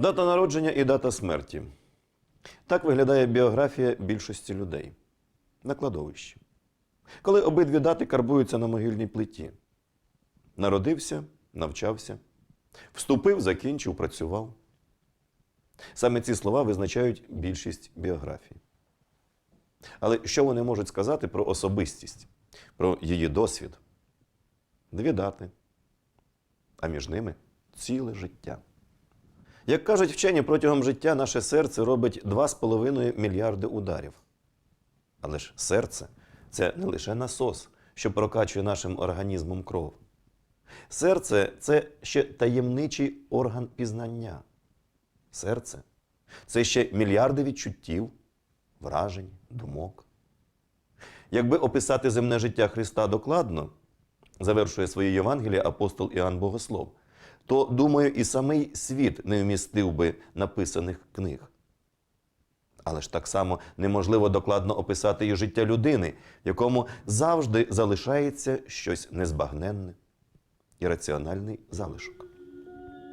Дата народження і дата смерті. Так виглядає біографія більшості людей на кладовищі. Коли обидві дати карбуються на могильній плиті. Народився, навчався, вступив, закінчив, працював. Саме ці слова визначають більшість біографій. Але що вони можуть сказати про особистість, про її досвід? Дві дати, а між ними ціле життя. Як кажуть вчені, протягом життя наше серце робить 2,5 мільярди ударів. Але ж серце це не лише насос, що прокачує нашим організмом кров. Серце це ще таємничий орган пізнання. Серце це ще мільярди відчуттів, вражень, думок. Якби описати земне життя Христа докладно, завершує своє Євангеліє апостол Іоанн Богослов, то, думаю, і самий світ не вмістив би написаних книг. Але ж так само неможливо докладно описати і життя людини, якому завжди залишається щось незбагненне, ірраціональний залишок.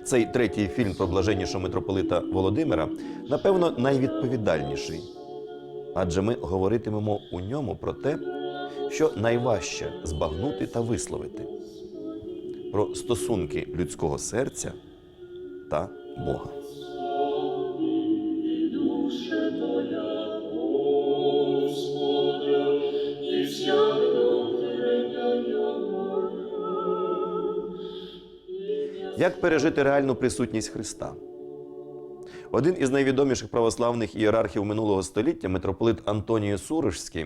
Цей третій фільм про блаженнішого митрополита Володимира, напевно, найвідповідальніший. Адже ми говоритимемо у ньому про те, що найважче збагнути та висловити про стосунки людського серця та Бога. Як пережити реальну присутність Христа? Один із найвідоміших православних ієрархів минулого століття, митрополит Антоній Сурожський,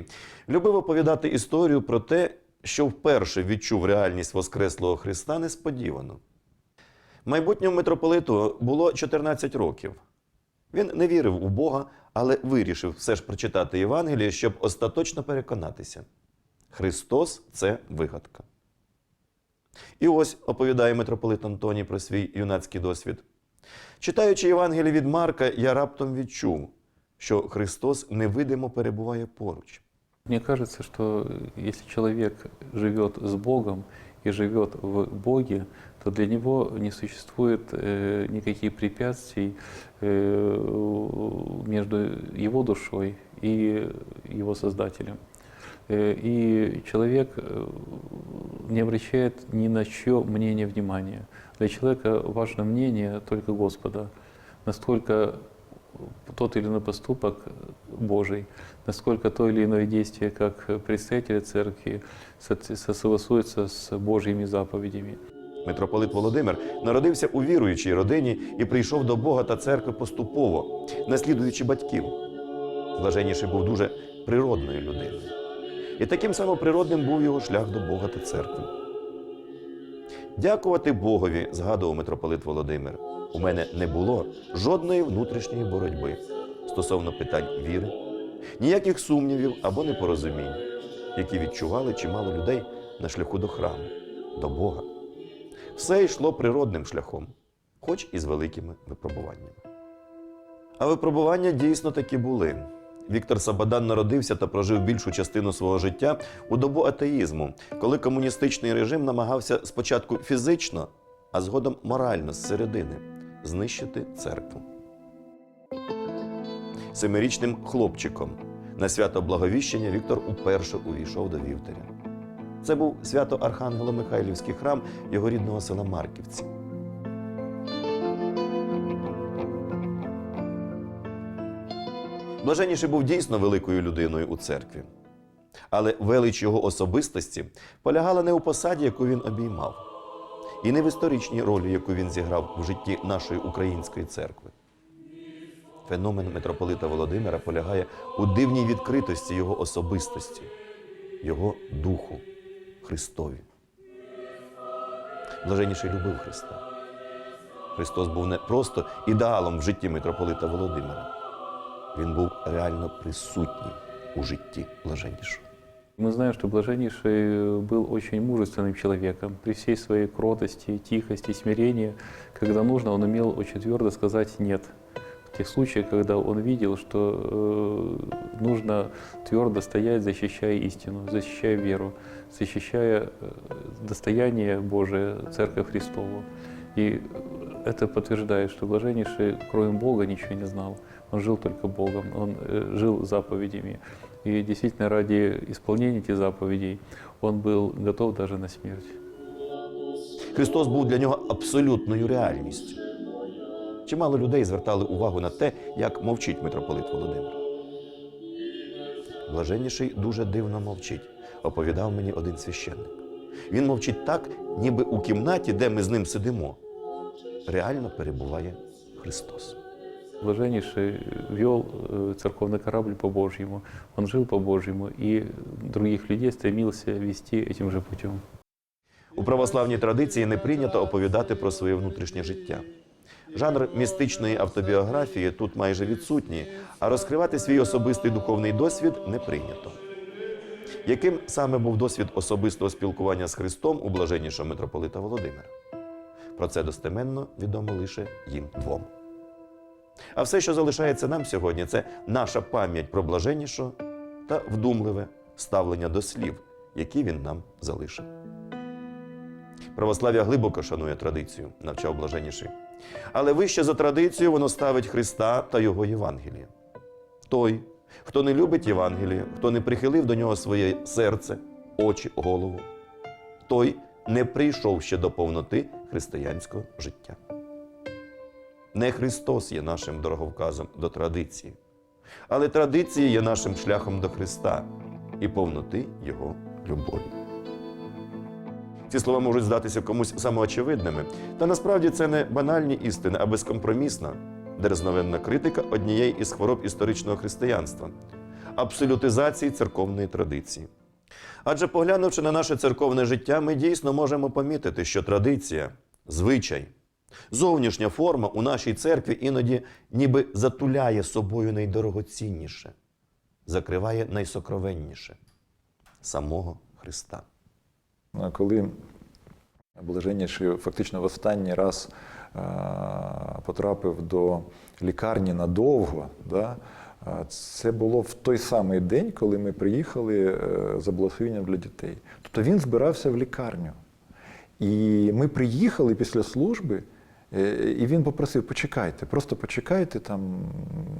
любив оповідати історію про те, що вперше відчув реальність Воскреслого Христа несподівано. Майбутньому митрополиту було 14 років. Він не вірив у Бога, але вирішив все ж прочитати Євангеліє, щоб остаточно переконатися. Христос це вигадка. І ось оповідає митрополит Антоній про свій юнацький досвід. Читаючи Євангеліє від Марка, я раптом відчув, що Христос невидимо перебуває поруч. Мне кажется, что если человек живет с Богом и живет в Боге, то для него не существует э, никаких препятствий э, между его душой и его Создателем. Э, И человек э, не обращает ни на чье мнение внимания. Для человека важно мнение только Господа. Насколько тот или иной поступок Божий, насколько то или иное действие как представителя церкви со- согласуется с Божьими заповедями. Митрополит Володимир народився у віруючій родині і прийшов до Бога та церкви поступово, наслідуючи батьків. Блаженніший був дуже природною людиною. І таким само природним був його шлях до Бога та церкви. Дякувати Богові, згадував митрополит Володимир. У мене не було жодної внутрішньої боротьби стосовно питань віри, ніяких сумнівів або непорозумінь, які відчували чимало людей на шляху до храму, до Бога. Все йшло природним шляхом, хоч і з великими випробуваннями. А випробування дійсно таки були. Віктор Сабадан народився та прожив більшу частину свого життя у добу атеїзму, коли комуністичний режим намагався спочатку фізично, а згодом морально зсередини знищити церкву. Семирічним хлопчиком на свято Благовіщення Віктор уперше увійшов до вівтаря. Це був свято Архангело-Михайлівський храм його рідного села Марківці. Блаженніший був дійсно великою людиною у церкві. Але велич його особистості полягала не у посаді, яку він обіймав, і не в історичній ролі, яку він зіграв в житті нашої української церкви. Феномен митрополита Володимира полягає у дивній відкритості його особистості, його духу Христові. Блаженніший любив Христа. Христос був не просто ідеалом в житті митрополита Володимира. Він був реально присутній у житті блаженнішого. Мы знаем, что Блаженнейший был очень мужественным человеком. При всей своей кротости, тихости, смирении, когда нужно, он умел очень твердо сказать «нет». В тех случаях, когда он видел, что э, нужно твердо стоять, защищая истину, защищая веру, защищая э, достояние Божие, Церковь Христову. И это подтверждает, что блаженнейший, кроме Бога, ничего не знал. Он жил только Богом, он э, жил заповедями. И действительно ради исполнения этих заповедей он был готов даже на смерть. Христос був для нього абсолютною реальністю. Чимало людей звертали увагу на те, як мовчить митрополит Володимир. Блаженніший дуже дивно мовчить, оповідав мені один священник. Він мовчить так, ніби у кімнаті, де ми з ним сидимо, реально перебуває Христос. Блаженнейший вел э, церковный корабль по Божьему, он жил по Божьему, и других людей стремился вести этим же путем. У православній традиції не прийнято оповідати про своє внутрішнє життя. Жанр містичної автобіографії тут майже відсутній, а розкривати свій особистий духовний досвід не прийнято. яким саме був досвід особистого спілкування з Христом у блаженнішого митрополита Володимира? Про це достеменно відомо лише їм двом. А все, що залишається нам сьогодні, це наша пам'ять про блаженнішого та вдумливе ставлення до слів, які він нам залишив. Православ'я глибоко шанує традицію, навчав блаженніший. Але вище за традицію воно ставить Христа та Його Євангеліє. Той, хто не любить Євангеліє, хто не прихилив до нього своє серце, очі, голову, той не прийшов ще до повноти християнського життя. Не Христос є нашим дороговказом до традиції, але традиція є нашим шляхом до Христа і повноти Його любові. Ці слова можуть здатися комусь самоочевидними, та насправді це не банальні істини, а безкомпромісна, дерзновенна критика однієї із хвороб історичного християнства абсолютизації церковної традиції. Адже поглянувши на наше церковне життя, ми дійсно можемо помітити, що традиція, звичай, зовнішня форма у нашій церкві іноді ніби затуляє собою найдорогоцінніше, закриває найсокровенніше самого Христа. Коли блаженніший фактично в останній раз потрапив до лікарні надовго, да, е, це було в той самий день, коли ми приїхали е, за благословенням для дітей. Тобто він збирався в лікарню. І ми приїхали після служби, е, і він попросив: почекайте, просто почекайте там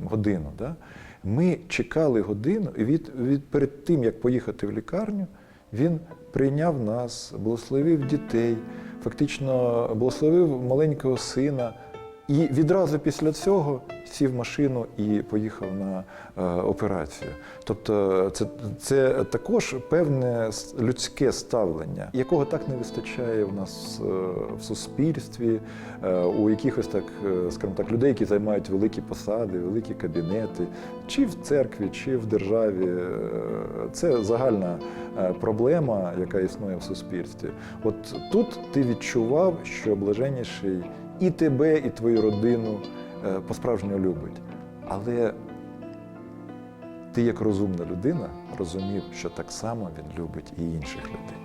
годину. Да? Ми чекали годину, і від, від, перед тим, як поїхати в лікарню, він прийняв нас, благословив дітей, фактично благословив маленького сина. І відразу після цього сів машину і поїхав на е, операцію. Тобто це, це також певне людське ставлення, якого так не вистачає в нас е, в суспільстві, е, у якихось так, е, скажімо так, людей, які займають великі посади, великі кабінети, чи в церкві, чи в державі. Е, Це загальна е, проблема, яка існує в суспільстві. От тут ти відчував, що блаженніший і тебе, і твою родину е, по-справжньому любить. Але ти, як розумна людина, розумів, що так само він любить і інших людей.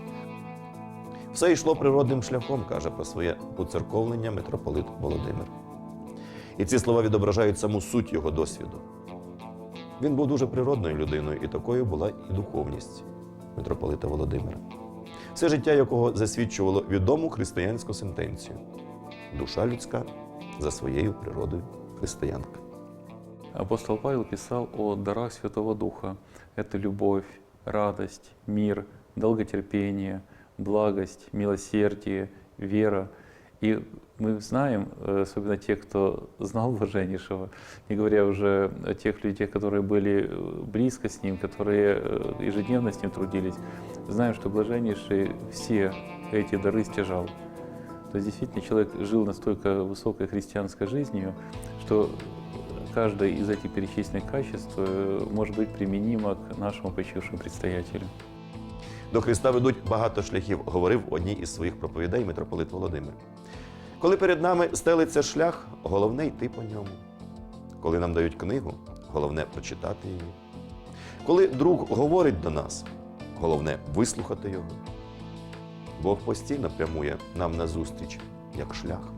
Все йшло природним шляхом, каже про своє уцерковлення митрополит Володимир. І ці слова відображають саму суть його досвіду. Він був дуже природною людиною, і такою була і духовність митрополита Володимира, все життя якого засвідчувало відому християнську сентенцію: душа людська за своєю природою християнка. Апостол Павел писал о дарах Святого Духа. Это любовь, радость, мир, долготерпение, благость, милосердие, вера. И мы знаем, э, особенно те, кто знал Блаженнейшего, не говоря уже о тех людях, которые были э, близко с ним, которые э, ежедневно с ним трудились, знаем, что Блаженнейший все эти дары стяжал. То есть действительно человек жил настолько высокой христианской жизнью, что каждое из этих перечисленных качеств э, может быть применимо к нашему почившему предстоятелю. До Христа ведуть багато шляхів, говорив в одній із своїх проповідей митрополит Володимир. Коли перед нами стелиться шлях, головне йти по ньому. Коли нам дають книгу, головне прочитати її. Коли друг говорить до нас, головне вислухати його. Бог постійно прямує нам назустріч як шлях,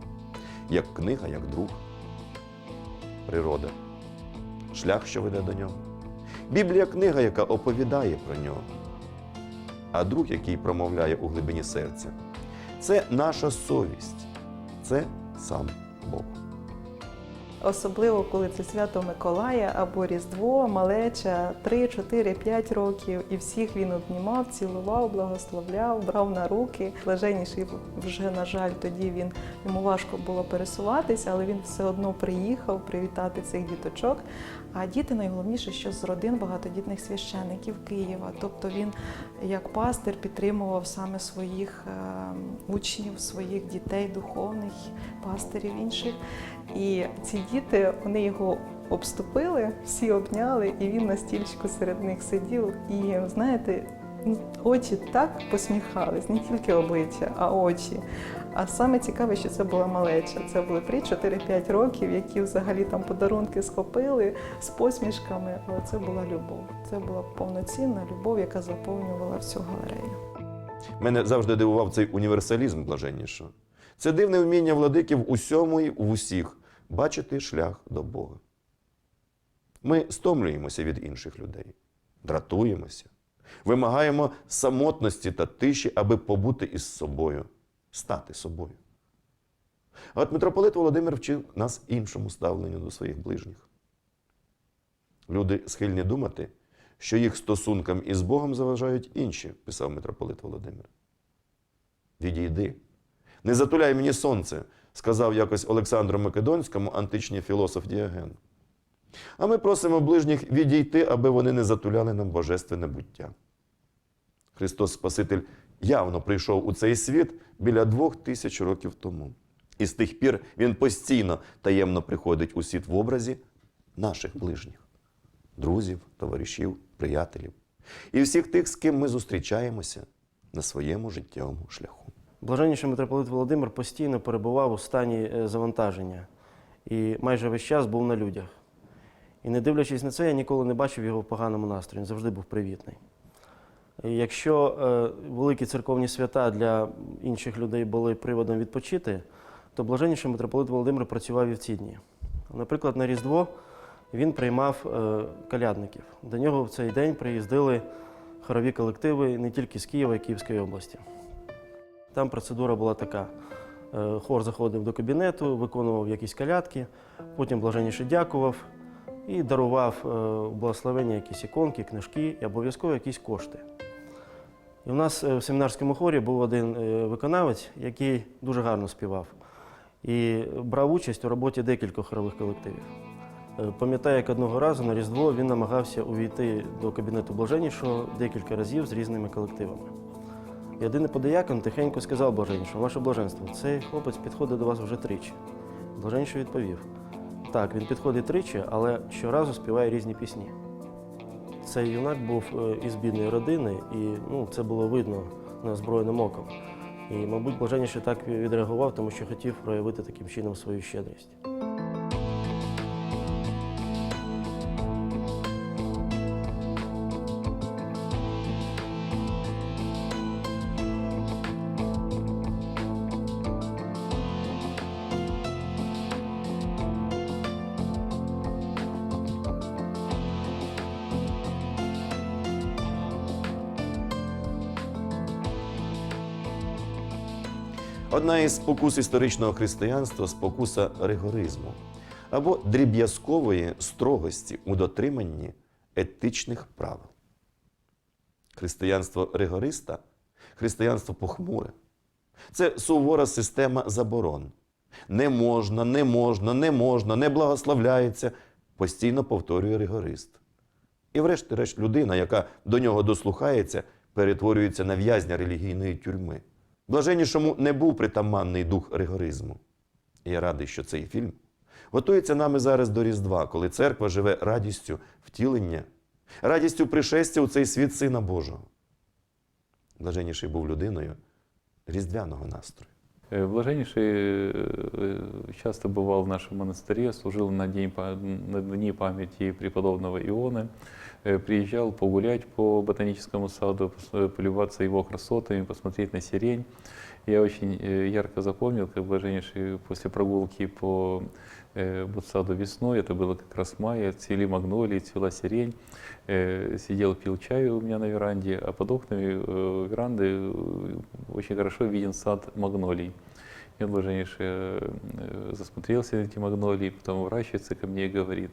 як книга, як друг. Природа шлях, що веде до нього. Біблія книга, яка оповідає про нього а друг, який промовляє у глибині серця, це наша совість, це сам Бог. Особливо, коли це свято Миколая або Різдво, малеча 3, 4, 5 років, і всіх він обнімав, цілував, благословляв, брав на руки. Блаженніший вже, на жаль, тоді він йому важко було пересуватися, але він все одно приїхав привітати цих діточок. А діти найголовніше, що з родин багатодітних священиків Києва. Тобто він як пастир підтримував саме своїх е, учнів, своїх дітей, духовних пастирів інших. І ці діти вони його обступили, всі обняли, і він на стільчику серед них сидів. І знаєте, очі так посміхались, не тільки обличчя, а очі. А саме цікаве, що це була малеча. Це були 3-4-5 років, які взагалі там подарунки схопили з посмішками. Але це була любов. Це була повноцінна любов, яка заповнювала всю галерею. Мене завжди дивував цей універсалізм блаженнішого. Це дивне вміння владиків усьому і в усіх бачити шлях до Бога. Ми стомлюємося від інших людей, дратуємося, вимагаємо самотності та тиші, аби побути із собою, стати собою. А от митрополит Володимир вчив нас іншому ставленню до своїх ближніх. Люди схильні думати, що їх стосункам із Богом заважають інші, писав митрополит Володимир. Відійди. Не затуляй мені сонце, сказав якось Олександру Македонському античний філософ Діоген. А ми просимо ближніх відійти, аби вони не затуляли нам божественне буття. Христос Спаситель явно прийшов у цей світ біля двох тисяч років тому. І з тих пір він постійно таємно приходить у світ в образі наших ближніх друзів, товаришів, приятелів і всіх тих, з ким ми зустрічаємося на своєму життєвому шляху. Блаженніший митрополит Володимир постійно перебував у стані е, завантаження і майже весь час був на людях. І не дивлячись на це, я ніколи не бачив його в поганому настрої, він завжди був привітний. І якщо е, великі церковні свята для інших людей були приводом відпочити, то блаженніший митрополит Володимир працював і в ці дні. Наприклад, на Різдво він приймав е, калядників. До нього в цей день приїздили хорові колективи не тільки з Києва і Київської області. Там процедура була така: Е, хор заходив до кабінету, виконував якісь калятки, потім блаженніше дякував і дарував е, благословення якісь іконки, книжки і обов'язково якісь кошти. І в нас е, в семінарському хорі був один е, виконавець, який дуже гарно співав і брав участь у роботі декількох хорових колективів. Пам'ятаю, як одного разу на Різдво він намагався увійти до кабінету блаженнішого декілька разів з різними колективами. І один подиякон тихенько сказав блаженнішому, ваше блаженство, цей хлопець підходить до вас вже тричі. Блаженніший відповів: так, він підходить тричі, але щоразу співає різні пісні. Цей юнак був е, із бідної родини, і ну, це було видно неозброєним оком. І, мабуть, блаженніше так відреагував, тому що хотів проявити таким чином свою щедрість. Одна із спокус історичного християнства спокуса ригоризму або дріб'язкової строгості у дотриманні етичних правил. Християнство ригориста, християнство похмуре. Це сувора система заборон. Не можна, не можна, не можна, не благословляється, постійно повторює ригорист. І врешті-решт людина, яка до нього дослухається, перетворюється на в'язня релігійної тюрми. Блаженнішому не був притаманний дух ригоризму. І я радий, що цей фільм готується нами зараз до Різдва, коли церква живе радістю втілення, радістю пришестя у цей світ Сина Божого. Блаженніший був людиною різдвяного настрою. Э, Блаженнейший э, часто бывал в нашем монастыре, служил на, день, па- на дни памяти преподобного Ионы, э, приезжал погулять по ботаническому саду, пос- полюбоваться его красотами, посмотреть на сирень. Я очень э, ярко запомнил, как Блаженнейший после прогулки по э, ботсаду весной, это было как раз мая, цвели магнолии, цвела сирень, э, сидел, пил чай у меня на веранде, а под окнами э, веранды э, очень хорошо виден сад магнолий. И он блаженнейший э, э, засмотрелся на эти магнолии, потом оборачивается ко мне и говорит,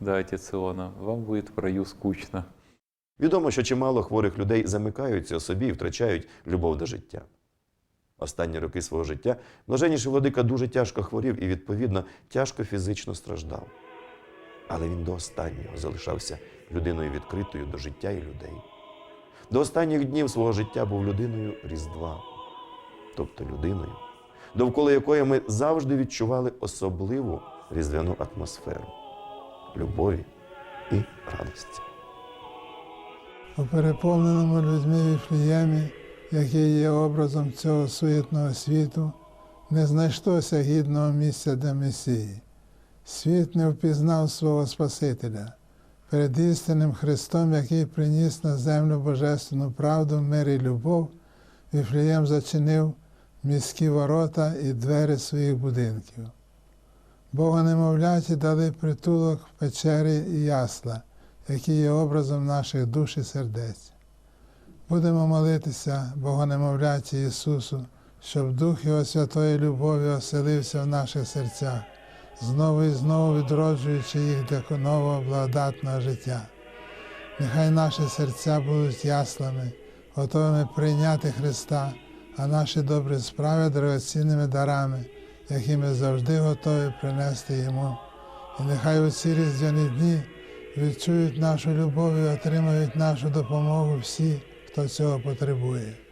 да, отец Иона, вам будет в раю скучно. Відомо, що чимало хворих людей замикаються у собі і втрачають любов до життя. Останні роки свого життя блаженніший владика дуже тяжко хворів і, відповідно, тяжко фізично страждав. Але він до останнього залишався людиною відкритою до життя і людей. До останніх днів свого життя був людиною Різдва, тобто людиною, довкола якої ми завжди відчували особливу різдвяну атмосферу любові і радості. У переповненому людьми Віфліємі, який є образом цього суетного світу, не знайшлося гідного місця для Месії. Світ не впізнав свого Спасителя. Перед істинним Христом, який приніс на землю божественну правду, мир і любов, Віфлієм зачинив міські ворота і двері своїх будинків. Бога немовляті дали притулок печері і ясла, які є образом наших душ і сердець. Будемо молитися Богонемовляті Ісусу, щоб Дух Його Святої Любові оселився в наших серцях, знову і знову відроджуючи їх для нового благодатного життя. Нехай наші серця будуть яслами, готовими прийняти Христа, а наші добрі справи дорогоцінними дарами, які ми завжди готові принести Йому. І нехай у ці різдвяні дні відчують нашу любов і отримають нашу допомогу всі, хто цього потребує.